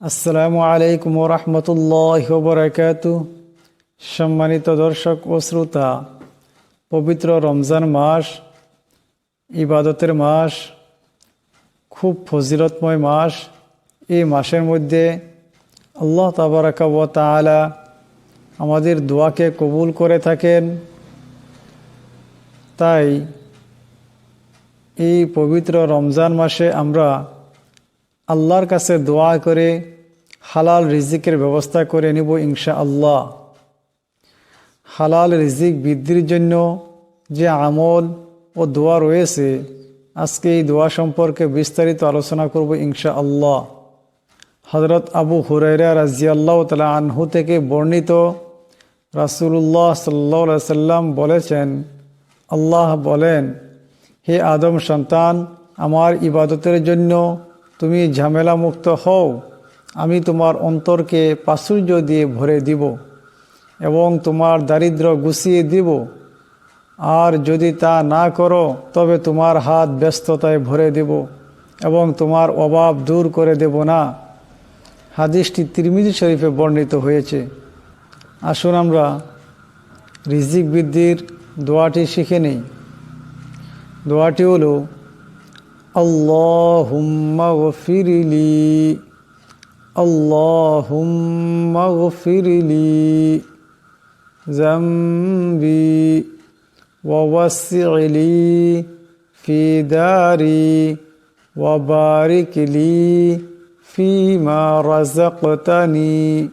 আসসালামু আলাইকুম রহমতুল্লাহ বরাকাত। সম্মানিত দর্শক ও শ্রোতা, পবিত্র রমজান মাস, ইবাদতের মাস, খুব ফজিলতময় মাস। এই মাসের মধ্যে আল্লাহ তাবারাকা ও তাআলা আমাদের দোয়াকে কবুল করে থাকেন। তাই এই পবিত্র রমজান মাসে আমরা আল্লাহর কাছে দোয়া করে, হালাল রিজিকের ব্যবস্থা করে নিব ইনশা আল্লাহ হালাল রিজিক বৃদ্ধির জন্য যে আমল ও দোয়া রয়েছে, আজকে এই দোয়া সম্পর্কে বিস্তারিত আলোচনা করব ইনশা আল্লাহ হজরত আবু হুরাইরা রাজিয়াল্লাহ তালা আনহু থেকে বর্ণিত রাসুল্লাহ সাল্লা সাল্লাম বলেছেন, আল্লাহ বলেন, হে আদম সন্তান, আমার ইবাদতের জন্য তুমি ঝামেলা মুক্ত হও, আমি তোমার অন্তরকে প্রাচুর্য দিয়ে ভরে দিব এবং তোমার দারিদ্র গুছিয়ে দিব। আর যদি তা না করো, তবে তোমার হাত ব্যস্ততায় ভরে দেব এবং তোমার অভাব দূর করে দেব না। হাদিসটি তিরমিজি শরীফে বর্ণিত হয়েছে। আসুন আমরা রিজিক বৃদ্ধির দোয়াটি শিখে নিই। দোয়াটি হলো اللهم اغفر لي. اللهم اغفر لي ذنبي ووسع لي في داري وبارك لي فيما رزقتني.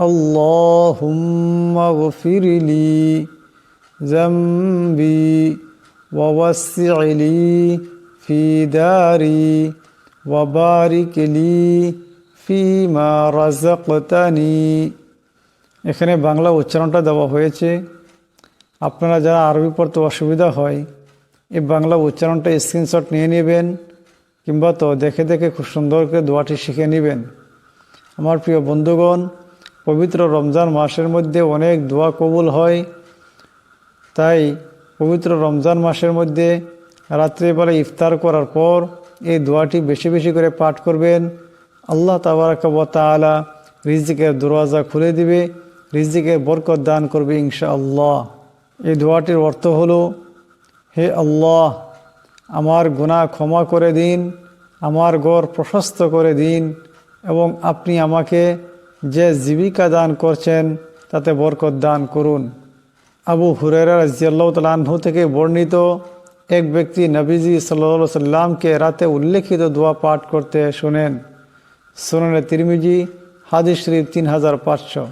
اللهم اغفر لي ذنبي ووسع لي في داري وبارك لي فيما رزقتني এখানে বাংলা উচ্চারণটা দেওয়া হয়েছে আপনারা যারা আরবি পড়তে অসুবিধা হয় এই বাংলা উচ্চারণটা স্ক্রিনশট নিয়ে নেবেন কিংবা তো দেখে দেখে খুব সুন্দর করে দোয়াটি শিখে নেবেন আমার প্রিয় বন্ধুগণ পবিত্র রমজান মাসের মধ্যে অনেক দোয়া কবুল হয় তাই পবিত্র রমজান মাসের মধ্যে রাত্রিবেলা ইফতার করার পর এই দোয়াটি বেশি বেশি করে পাঠ করবেন। আল্লাহ তাবারাকালা রিজিকের দরওয়াজা খুলে দিবে, রিজিকের বরকত দান করবে ইনশা আল্লাহ এই দোয়াটির অর্থ হলো, হে আল্লাহ, আমার গুনাহ ক্ষমা করে দিন, আমার গড় প্রশস্ত করে দিন এবং আপনি আমাকে যে জীবিকা দান করছেন তাতে বরকত দান করুন। আবু হুরেরা রাজিয়াল্লাহ তালাহু থেকে বর্ণিত এক ব্যক্তি নবীজি সাল্লা সাল্লামকে রাতে উল্লেখিত দোয়া পাঠ করতে শোনেন। শোনেন তিরমিজি, হাদিস শরীফ তিন হাজার পাঁচশো।